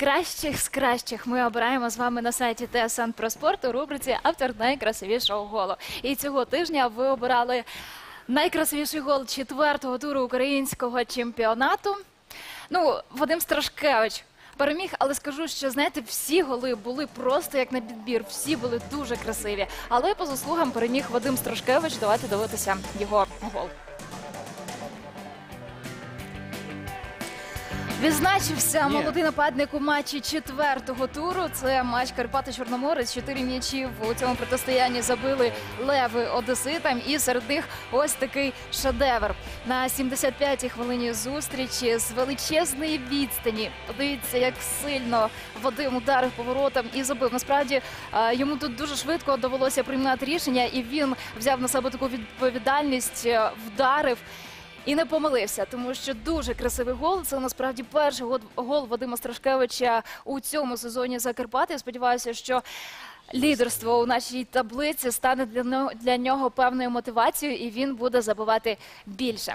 Кращих з кращих ми обираємо з вами на сайті ТСН про спорт у рубриці Автор найкрасивішого голу. І цього тижня ви обирали найкрасивіший гол четвертого туру українського чемпіонату. Ну, Вадим Страшкевич переміг, але скажу, що знаєте, всі голи були просто як на підбір, всі були дуже красиві. Але по заслугам переміг Вадим Страшкевич. Давайте дивитися його гол. Відзначився молодий нападник у матчі четвертого туру. Це матч Карпати Чорноморець. Чотири м'ячі у цьому протистоянні забили леви Одеситам. І серед них ось такий шедевр. На 75-й хвилині зустрічі з величезної відстані. Подивіться, як сильно Вадим ударив поворотом і забив. Насправді е, йому тут дуже швидко довелося приймати рішення, і він взяв на себе таку відповідальність, е, вдарив. І не помилився, тому що дуже красивий гол. Це насправді перший гол, Вадима Страшкевича у цьому сезоні Закарпати. Я сподіваюся, що лідерство у нашій таблиці стане для нього певною мотивацією, і він буде забувати більше.